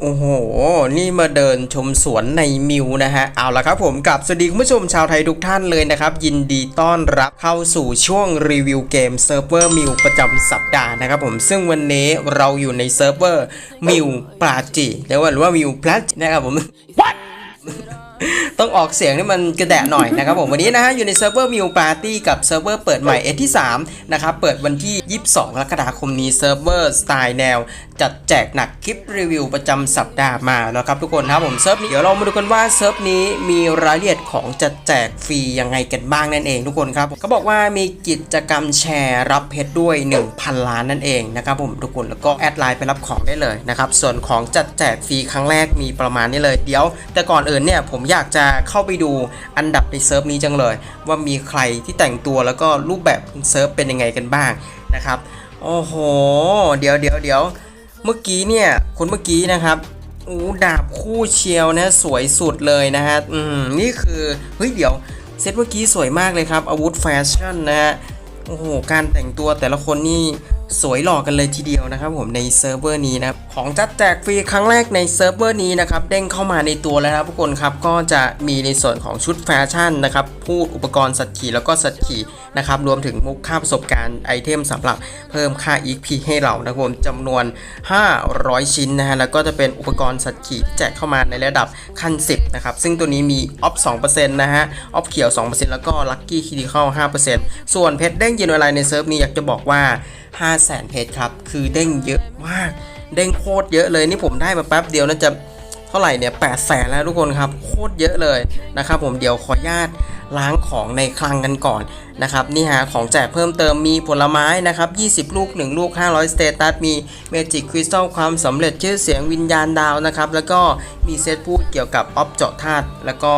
โอ้โห นี่มาเดินชมสวนในมิวนะฮะ เอาละครับผมกับสวัสดีคุณผู้ชมชาวไทยทุกท่านเลยนะครับ ยินดีต้อนรับเข้าสู่ช่วงรีวิวเกมเซิร์ฟเวอร์มิวประจำสัปดาห์นะครับผม ซึ่งวันนี้เราอยู่ในเซิร์ฟเวอร์มิวปลาจีเรียกว่าหรือว่ามิวปลาจีนะครับผม ต้องออกเสียงให้มันกระแดะหน่อยนะครับผมวันนี้นะฮะอยู่ในเซิร์ฟเวอร์มิวปาร์ตี้กับเซิร์ฟเวอร์เปิดใหม่เอที่3นะครับเปิดวันที่ 22กรกฎาคมนี้เซิร์ฟเวอร์สไตล์แนว จัดแจกหนักคลิปรีวิวประจำสัปดาห์มาแล้วครับทุกคนครับผมเซิร์ฟนี้เดี๋ยวเรามาดูกันว่าเซิร์ฟนี้มีรายละเอียดของจัดแจกฟรียังไงกันบ้างนั่นเองทุกคนครับเขาบอกว่ามีกิจกรรมแชร์รับเพชรด้วย 1,000 ล้านนั่นเองนะครับผมทุกคนแล้วก็แอดไลน์ไปรับของได้เลยนะครับส่วนของจัดแจกฟรีครั้งแรกมีประมาณนี้เลยเดี๋ยว แต่ก่อนอื่นเนี่ยผมอยากจะเข้าไปดูอันดับในเซิร์ฟนี้จังเลย ว่ามีใครที่แต่งตัวแล้วก็รูปแบบเซิร์ฟเป็นยังไงกันบ้างนะครับโอ้โห เดี๋ยวเดี๋ยวเดี๋ยวเมื่อกี้เนี่ยคนเมื่อกี้นะครับอู้ดาบคู่เชียวนะสวยสุดเลยนะฮะอืมนี่คือเฮ้ยเดี๋ยวเซตเมื่อกี้สวยมากเลยครับอาวุธแฟชั่นนะฮะโอ้โหการแต่งตัวแต่ละคนนี่สวยหล่อกันเลยทีเดียวนะครับผมในเซิร์ฟเวอร์นี้นะครับ ของจัดแจกฟรีครั้งแรกในเซิร์ฟเวอร์นี้นะครับเด้งเข้ามาในตัวแล้วนะครับทุกคนครับก็จะมีในส่วนของชุดแฟชั่นนะครับพูดอุปกรณ์สัตว์ขี่แล้วก็สัตว์ขี่นะครับรวมถึงมุกค่าประสบการณ์ไอเทมสำหรับเพิ่มค่า EP ให้เรานะครับผมจำนวน 500 ชิ้นนะฮะแล้วก็จะเป็นอุปกรณ์สัตว์ขี่ที่แจกเข้ามาในระดับขั้น 10นะครับซึ่งตัวนี้มีออฟ2%นะฮะออฟเขียว 2%แล้วก็ลัคกี้คิดิคอล5%ส่วนเพชรเด้งย็นอะไรในเซิร์ฟนี้อยากจะบอกว่า 500,000เพชรครับคือเด้งเยอะมาก เด้งโคตรเยอะเลยนี่ผมได้มาแป๊บเดียวน่าจะเท่าไหร่เนี่ย8แสนแล้วทุกคนครับโคตรเยอะเลยนะครับผมเดี๋ยวขออนุญาตล้างของในคลังกันก่อนนะครับนี่ฮะของแจกเพิ่มเติมมีผลไม้นะครับ 20 ลูก 1 ลูก 500 สเตตัส มีเมจิกคริสตัลความสำเร็จชื่อเสียงวิญญาณดาวนะครับแล้วก็มีเซตพูดเกี่ยวกับออฟเจาะธาตุแล้วก็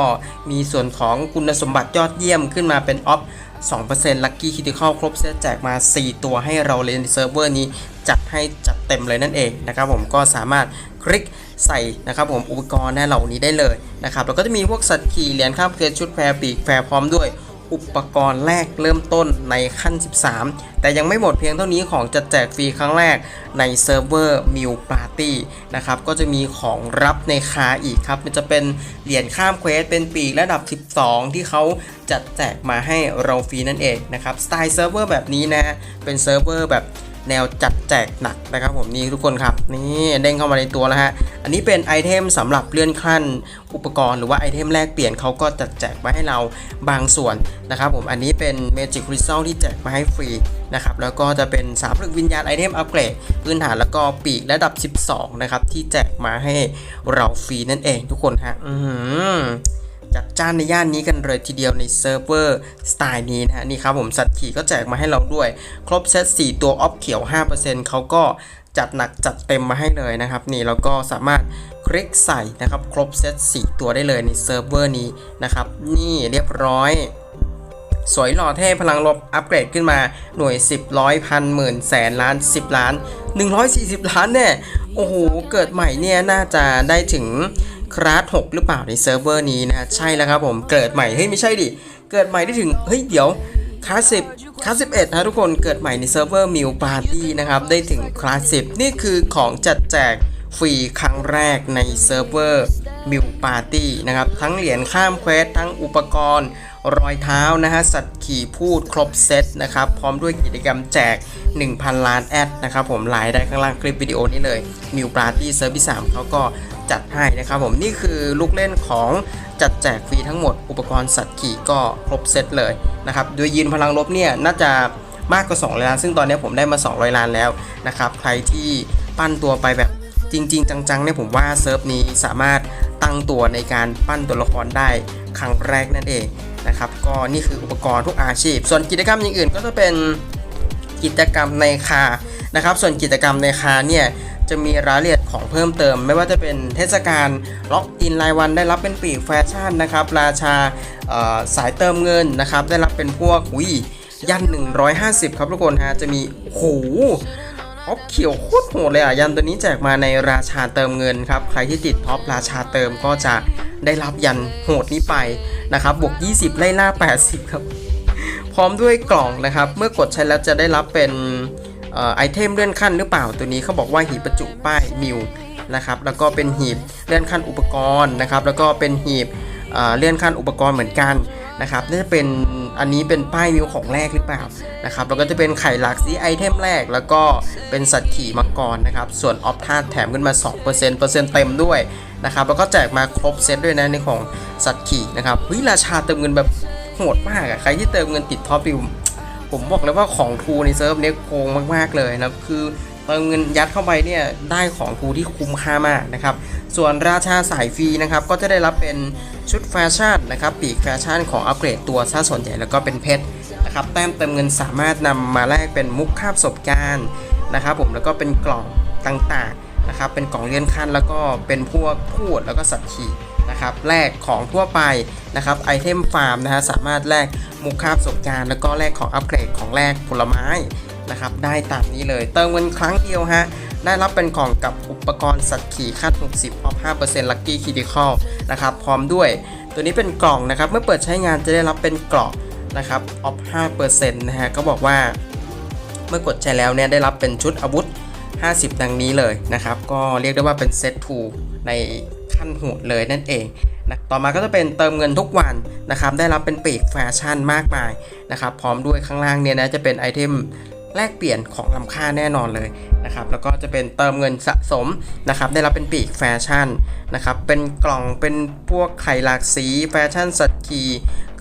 มีส่วนของคุณสมบัติยอดเยี่ยมขึ้นมาเป็นออฟ2% Lucky Critical ครบเซตแจกมา 4 ตัวให้เราเลยในเซิร์ฟเวอร์นี้ จัดให้จัดเต็มเลยนั่นเองนะครับผมก็สามารถคลิกใส่นะครับผมอุปกรณ์เหล่านี้ได้เลยนะครับแล้วก็จะมีพวกสัตว์ขี่เหรียญข้ามเครือชุดแพรปีกแพรพร้อมด้วยอุปกรณ์แรกเริ่มต้นในขั้น 13 แต่ยังไม่หมดเพียงเท่านี้ของจัดแจกฟรีครั้งแรกในเซิร์ฟเวอร์มิวปาร์ตี้นะครับ ก็จะมีของรับในคาอีกครับ มันจะเป็นเหรียญข้ามเควส เป็นปีกระดับ 12 ที่เขาจัดแจกมาให้เราฟรีนั่นเองนะครับ สไตล์เซิร์ฟเวอร์แบบนี้นะ เป็นเซิร์ฟเวอร์แบบ แนวจัดแจกหนักนะครับผมนี่ทุกคนครับนี่เด้งเข้ามาในตัวแล้วฮะอันนี้เป็นไอเทมสำหรับเลื่อนขั้นอุปกรณ์หรือว่าไอเทมแลกเปลี่ยนเขาก็จัดแจกมาให้เราบางส่วนนะครับผมอันนี้เป็น Magic Crystal ที่แจกมาให้ฟรีนะครับแล้วก็จะเป็นสามลึกวิญญาณไอเทมอัปเกรดพื้นฐานแล้วก็ปีกระดับ 12 นะครับที่แจกมาให้เราฟรีนั่นเองทุกคนฮะอือหือ จ้านในย่านนี้กันเลยทีเดียวในเซิร์ฟเวอร์สไตล์นี้นะฮะนี่ครับผมสัตว์ขี่ก็แจกมาให้เราด้วย ครบเซต4 ตัวออฟเขียว 5%เขาก็จัดหนักจัดเต็มมาให้เลยนะครับ นี่เราก็สามารถคลิกใส่นะครับ ครบเซต4ตัวได้เลยในเซิร์ฟเวอร์นี้นะครับ นี่เรียบร้อยสวยหล่อเท่พลังลบอัปเกรดขึ้นมาหน่วย 10ร้อยพันหมื่นแสนล้าน 10 ล้าน 140 ล้านเนี่ย โอ้โห เกิดใหม่เนี่ย น่าจะได้ถึง ราส6หรือเปล่าในเซิร์ฟเวอร์นี้นะใช่แล้วครับผมเกิดใหม่เฮ้ยไม่ใช่ดิเกิดใหม่ได้ถึงเฮ้ยเดี๋ยวคลาสสิบคลาสสิบเอ็ดนะทุกคนเกิดใหม่ในเซิร์ฟเวอร์มิวปาร์ตี้นะครับได้ถึงคลาสสิบนี่คือของจัดแจกฟรีครั้งแรกในเซิร์ฟเวอร์มิวปาร์ตี้นะครับทั้งเหรียญข้ามเควสทั้งอุปกรณ์รอยเท้านะฮะสัตว์ขี่พูดครบเซตนะครับพร้อมด้วยกิจกรรมแจก 1,000 ล้านแอดนะครับผมไลน์ได้ข้างล่างคลิปวิดีโอนี้เลยมิวปาร์ตี้เซิร์ฟที่3เขาก็ จัดให้นะครับผมนี่คือลูกเล่นของจัดแจกฟรีทั้งหมดอุปกรณ์สัตว์ขี่ก็ครบเซตเลยนะครับโดยยืนพลังลบเนี่ยน่าจะมากกว่า200ล้าน ซึ่งตอนนี้ผมได้มา 200 ล้านแล้วนะครับใครที่ปั้นตัวไปแบบจริง ๆ จังๆเนี่ยผมว่าเซิร์ฟนี้สามารถตั้งตัวในการปั้นตัวละครได้ครั้งแรกนั่นเองนะครับก็นี่คืออุปกรณ์ทุกอาชีพ ส่วนกิจกรรมอย่างอื่นก็จะเป็นกิจกรรมในคานะครับส่วนกิจกรรมในคาเนี่ย จะมีรายละเอียดของเพิ่มเติม ไม่ว่าจะเป็นเทศกาลล็อกอินรายวันได้รับเป็นปีกแฟชั่นนะครับ ราชาสายเติมเงินนะครับ ได้รับเป็นพวกอุยยัน 150 ครับทุกคนฮะจะมีโอ้โหออฟเขียวโคตรโหดเลยอะยันตัวนี้แจกมาในราชาเติมเงินครับ ใครที่ติดท็อปราชาเติมก็จะได้รับยันโหดนี้ไปนะครับ บวก 20 ไล่ล่า 80 ครับ พร้อมด้วยกล่องนะครับ เมื่อกดใช้แล้วจะได้รับเป็น ไอเทมเลื่อนขั้นหรือเปล่าตัวนี้เขาบอกว่าหีบประจุป้ายมิวนะครับแล้วก็เป็นหีบเลื่อนขั้นอุปกรณ์นะครับแล้วก็เป็นหีบเลื่อนขั้นอุปกรณ์เหมือนกันนะครับน่าจะเป็นอันนี้เป็นป้ายมิวของแรกหรือเปล่านะครับแล้วก็จะเป็นไข่หลากสีไอเทมแรก แล้วก็เป็นสัตว์ขี่มังกรนะครับส่วนออฟธาแถมขึ้นมา 2%เปอร์เซ็นต์เต็มด้วยนะครับแล้วก็แจกมาครบเซตด้วยนะในของสัตว์ขี่นะครับเฮ้ยราชาเติมเงินแบบโหดมากอะใครที่เติมเงินติดท็อปดิว ผมบอกเลยว่าของทูในเซิร์ฟเนี้ยโกงมาก ๆ เลยนะคือเติมเงินยัดเข้าไปเนี่ยได้ของทูที่คุ้มค่ามากนะครับ ส่วนราชาสายฟรีนะครับก็จะได้รับเป็นชุดแฟชั่นนะครับปีกแฟชั่นของอัปเกรดตัวซะส่วนใหญ่แล้วก็เป็นเพชรนะครับแต้มเติมเงินสามารถนำมาแลกเป็นมุกคาบประสบการณ์นะครับผมแล้วก็เป็นกล่องต่างๆ นะครับเป็นกล่องเลื่อนขั้นแล้วก็เป็นพวกพูดแล้วก็สัตว์ขี่นะครับแลกของทั่วไปนะครับไอเทมฟาร์มนะฮะสามารถแลกมุกคาบประสบการณ์แล้วก็แลกของอัปเกรดของแลกผลไม้นะครับได้ตามนี้เลยเติมเงินครั้งเดียวฮะได้รับเป็นกล่องกับอุปกรณ์สัตว์ขี่ขั้น60 off 5% lucky critical นะครับพร้อมด้วย ตัวนี้เป็นกล่องนะครับเมื่อเปิดใช้งานจะได้รับเป็นกล่องนะครับ off 5%นะฮะก็บอกว่าเมื่อกดใช้แล้วเนี่ยได้รับเป็นชุดอาวุธ 50 ดังนี้เลยนะครับ ก็เรียกได้ว่าเป็นเซตทูในขั้นโหดเลยนั่นเองนะต่อมาก็จะเป็นเติมเงินทุกวันนะครับ ได้รับเป็นปีกแฟชั่นมากมายนะครับ พร้อมด้วยข้างล่างเนี่ยนะจะเป็นไอเทมแลกเปลี่ยนของล้ำค่าแน่นอนเลยนะครับ แล้วก็จะเป็นเติมเงินสะสมนะครับ ได้รับเป็นปีกแฟชั่นนะครับ เป็นกล่องเป็นพวกไข่หลากสีแฟชั่นสัตว์ขี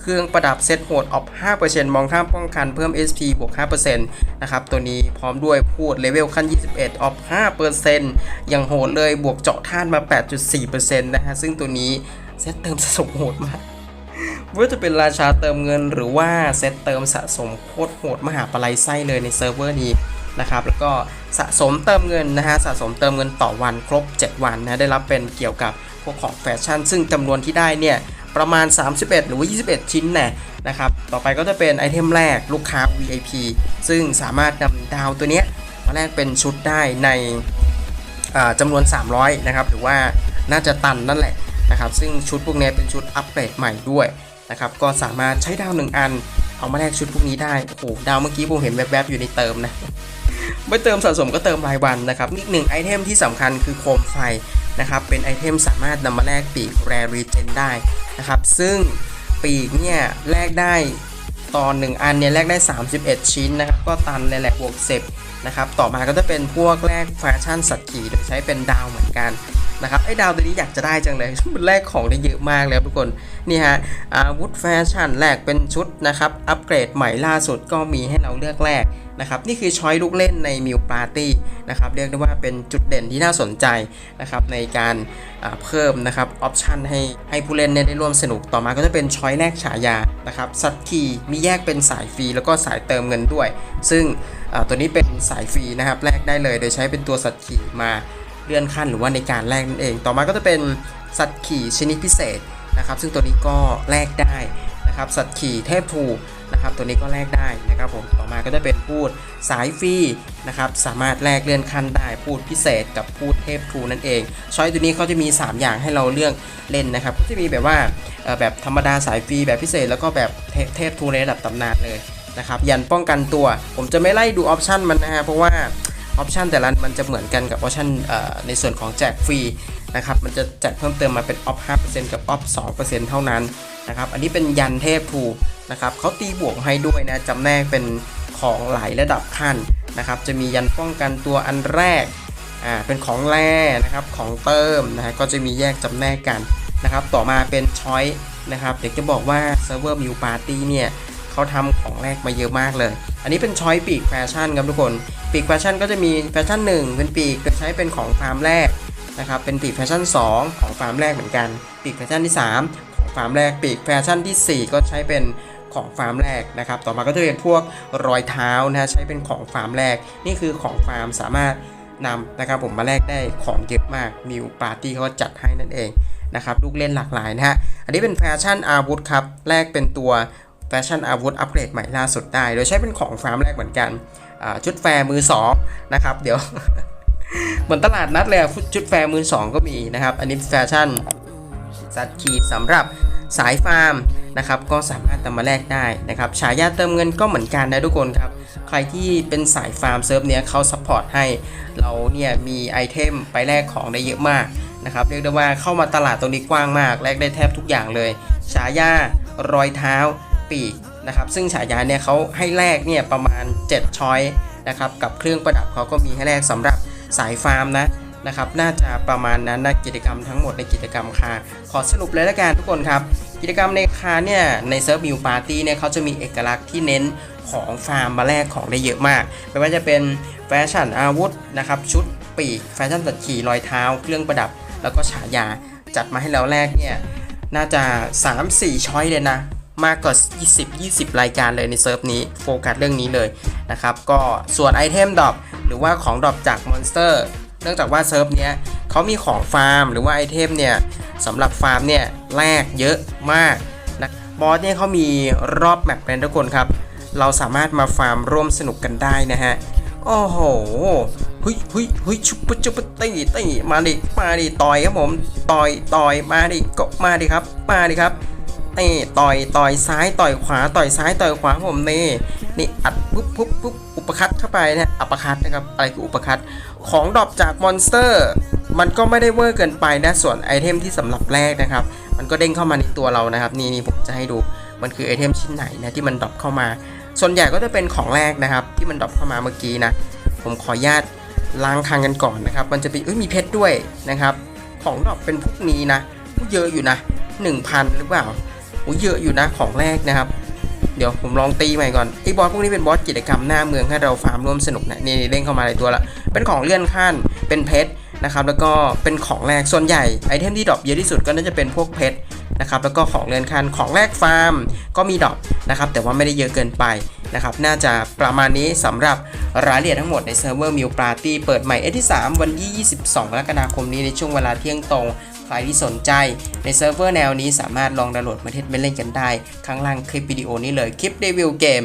เครื่องประดับเซตโหดออฟ5%มองข้ามป้องกันเพิ่ม SP บวก5%นะครับ ตัวนี้พร้อมด้วยพูดเลเวลขั้น 21 ออฟ5%อย่างโหดเลยบวกเจาะท่านมา 8.4%นะฮะ ซึ่งตัวนี้เซตเติมสะสมโหดมากว่าจะเป็นราชาเติมเงินหรือว่าเซตเติมสะสมโคตรโหดมหาปลัยไส้เลยในเซิร์ฟเวอร์นี้นะครับแล้วก็สะสมเติมเงินนะฮะสะสมเติมเงินต่อวันครบ 7 วันนะได้รับเป็นเกี่ยวกับพวกของแฟชั่น ซึ่งจำนวนที่ได้เนี่ย ประมาณ 31 หรือว่า21 ชิ้นน่นะครับ ต่อไปก็จะเป็นไอเทมแรกลูกค้า VIP ซึ่งสามารถนำดาวตัวเนี้ยมาแลกเป็นชุดได้ในจำนวน 300 นะครับ หรือว่าน่าจะตันนั่นแหละนะครับ ซึ่งชุดพวกนี้เป็นชุดอัปเกรดใหม่ด้วยนะครับ ก็สามารถใช้ดาว1อัน เอามาแลกชุดพวกนี้ได้ โอ้โห ดาวเมื่อกี้ผมเห็นแวบๆอยู่ในเติมนะไม่เติมสะสมก็เติมรายวันนะครับอีกหนึ่งไอเทมที่สำคัญคือโคมไฟ นะครับเป็นไอเทมสามารถนำมาแลกปีกแรรีเจนได้นะครับซึ่งปีกเนี่ยแลกได้ตอนหนึ่งอันเนี่ยแลกได้ 31 ชิ้นนะครับก็ตันเลยแหลกบวก10นะครับต่อมาก็จะเป็นพวกแลกแฟชั่นสัตว์ขี่โดยใช้เป็นดาวเหมือนกัน นะครับไอ้ดาวตัวนี้อยากจะได้จังเลยมันแลกของได้เยอะมากเลยครับทุกคนนี่ฮะอาวุธแฟชั่นแลกเป็นชุดนะครับอัปเกรดใหม่ล่าสุดก็มีให้เราเลือกแลกนะครับนี่คือช้อยลูกเล่นในมิวปาร์ตี้นะครับเรียกได้ว่าเป็นจุดเด่นที่น่าสนใจนะครับในการเพิ่มนะครับออปชันให้ให้ผู้เล่นเนี่ยได้ร่วมสนุกต่อมาก็จะเป็นช้อยแลกฉายานะครับสัตว์ขี่มีแยกเป็นสายฟรีแล้วก็สายเติมเงินด้วย ซึ่งตัวนี้เป็นสายฟรีนะครับแลกได้เลยโดยใช้เป็นตัวสัตว์ขี่มา เลื่อนขั้นหรือว่าในการแลกนั่นเอง ต่อมาก็จะเป็นสัตว์ขี่ชนิดพิเศษนะครับ ซึ่งตัวนี้ก็แลกได้นะครับสัตว์ขี่เทพทูนะครับตัวนี้ก็แลกได้นะครับผมต่อมาก็จะเป็นพูดสายฟรีนะครับสามารถแลกเลื่อนขั้นได้พูดพิเศษกับพูดเทพทูนั่นเองช้อยตัวนี้เขาจะมี 3 อย่างให้เราเลือกเล่นนะครับก็จะมีแบบว่าแบบธรรมดาสายฟรีแบบพิเศษ แล้วก็แบบเทพเทพทูในระดับตำนานเลยนะครับยันป้องกันตัว ผมจะไม่ไล่ดูออปชันมันนะฮะเพราะว่า ออปชันแต่ละมันจะเหมือนกันกับออปชันเอ่อในส่วนของแจกฟรีนะครับมันจะแจกเพิ่มเติมมาเป็นออฟ5%กับออฟ2%เท่านั้นนะครับอันนี้เป็นยันเทพทูนะครับเขาตีบวกให้ด้วยนะจำแนกเป็นของหลายระดับขั้นนะครับจะมียันป้องกันตัวอันแรกอ่าเป็นของแร่นะครับของเติมนะฮะก็จะมีแยกจำแนกกันนะครับต่อมาเป็นช้อยนะครับเดี๋ยวจะบอกว่าเซิร์ฟเวอร์มิวปาร์ตี้เนี่ยเขาทำของแรกมาเยอะมากเลย อันนี้เป็นช้อยปีกแฟชั่นครับทุกคน ปีกแฟชั่นก็จะมีแฟชั่น1เป็นปีกจะใช้เป็นของฟาร์มแรกนะครับเป็นปีกแฟชั่น 2 ของฟาร์มแรกเหมือนกัน ปีกแฟชั่นที่ 3 ของฟาร์มแรกปีกแฟชั่นทีสี่4 ก็ใช้เป็นของฟาร์มแรกนะครับต่อมาก็จะเป็นพวกรอยเท้านะฮะใช้เป็นของฟาร์มแรก นี่คือของฟาร์มสามารถนำนะครับผมมาแลกได้ของเยอะมากมิวปาร์ตี้เขาจัดให้นั่นเองนะครับลูกเล่นหลากหลายนะฮะอันนี้เป็นแฟชั่นอาวุธครับแลกเป็นตัว แฟชั่นอาวุธอัปเกรดใหม่ล่าสุดได้ โดยใช้เป็นของฟาร์มแรกเหมือนกันชุดแฟร์มือสองนะครับ เดี๋ยวเหมือนตลาดนัดเลยชุดแฟร์มือสองก็มีนะครับ อันนี้แฟชั่นสัตว์ขีดสำหรับสายฟาร์มนะครับก็สามารถนำมาแลกได้นะครับฉายาเติมเงินก็เหมือนกันนะทุกคนครับ ใครที่เป็นสายฟาร์มเซิร์ฟเนี้ยเขาซัพพอร์ตให้เราเนี่ยมีไอเทมไปแลกของได้เยอะมากนะครับเรียกได้ว่าเข้ามาตลาดตรงนี้กว้างมากแลกได้แทบทุกอย่างเลย ฉายารอยเท้า ปีกนะครับ ซึ่งฉายาเนี่ยเขาให้แลกเนี่ยประมาณ 7 ช้อยนะครับกับเครื่องประดับเขาก็มีให้แลกสำหรับสายฟาร์มนะนะครับน่าจะประมาณนั้นนะกิจกรรมทั้งหมดในกิจกรรมคาขอสรุปเลยละกันทุกคนครับ กิจกรรมในคาเนี่ยในเซิร์ฟมิวปาร์ตี้เนี่ยเขาจะมีเอกลักษณ์ที่เน้นของฟาร์มมาแลกของได้เยอะมาก ไม่ว่าจะเป็นแฟชั่นอาวุธนะครับชุดปีกแฟชั่นตัดขี่รอยเท้า เครื่องประดับ แล้วก็ฉายาจัดมาให้เราแลกเนี่ยน่าจะ 3-4 ช้อยเลยนะ มากกว่า 20 20 รายการเลยในเซิร์ฟนี้โฟกัสเรื่องนี้เลยนะครับก็ส่วนไอเทมดรอปหรือว่าของดรอปจากมอนสเตอร์เนื่องจากว่าเซิร์ฟเนี้ยเขามีของฟาร์ม หรือว่าไอเทมเนี่ยสำหรับฟาร์มเนี่ยแลกเยอะมากนะบอสเนี่ยเขามีรอบแมปเป็นทุกคนครับ เราสามารถมาฟาร์มร่วมสนุกกันได้นะฮะโอ้โหหุยหุยหุยชุบชุบตีตีมาดิมาดิต่อยครับผมต่อยต่อยมาดิก็มาดิครับมาดิครับ นี่ต่อยต่อยซ้ายต่อยขวาต่อยซ้ายต่อยขวาผมนี่นี่อัดปุ๊บปุ๊บปุ๊บอุปคัตเข้าไปนะอัปคัตนะครับอะไรคืออุปคัตของดรอปจากมอนสเตอร์มันก็ไม่ได้เวอร์เกินไปนะส่วนไอเทมที่สำหรับแรกนะครับ มันก็เด้งเข้ามาในตัวเรานะครับ นี่นี่ผมจะให้ดูมันคือไอเทมชิ้นไหนนะที่มันดรอปเข้ามา ส่วนใหญ่ก็จะเป็นของแรกนะครับ ที่มันดรอปเข้ามาเมื่อกี้นะผมขออนุญาตล้างคางกันก่อนนะครับ มันจะมีเอ้ยมีเพชรด้วยนะครับ ของดรอปเป็นพวกนี้นะเยอะอยู่นะ 1,000 หรือเปล่า อ้เยอะอยู่นะของแรกนะครับ เดี๋ยวผมลองตีใหม่ก่อนไอ้บอสพวกนี้เป็นบอสกิจกรรมหน้าเมืองให้เราฟาร์มร่วมสนุกนะนี่เด้งเข้ามาหลายตัวละเป็นของเลื่อนขั้นเป็นเพชรนะครับแล้วก็เป็นของแรกส่วนใหญ่ไอเทมที่ดรอปเยอะที่สุดก็น่าจะเป็นพวกเพชรนะครับแล้วก็ของเลื่อนขั้นของแรกฟาร์มก็มีดรอป นะครับแต่ว่าไม่ได้เยอะเกินไปนะครับน่าจะประมาณนี้สำหรับรายละเอียดทั้งหมดในเซิร์ฟเวอร์มิวปาร์ตี้เปิดใหม่เอที่ 3 วันที่ 22กรกฎาคมนี้ในช่วงเวลาเที่ยงตรงใครที่สนใจในเซิร์ฟเวอร์แนวนี้สามารถลองดาวน์โหลดมาเทสเล่นกันได้ ข้างล่างคลิปวิดีโอนี้เลยคลิปรีวิวเกม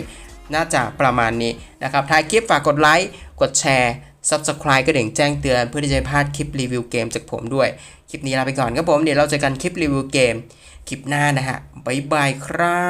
น่าจะประมาณนี้นะครับท้ายคลิปฝากกดไลค์กดแชร์ Subscribe ก็เด่งแจ้งเตือนเพื่อที่จะพลาดคลิปรีวิวเกมจากผมด้วย คลิปนี้ลาไปก่อนครับผม เดี๋ยวเราเจอกันคลิปรีวิวเกม คลิปหน้านะฮะ บ๊ายบายครับ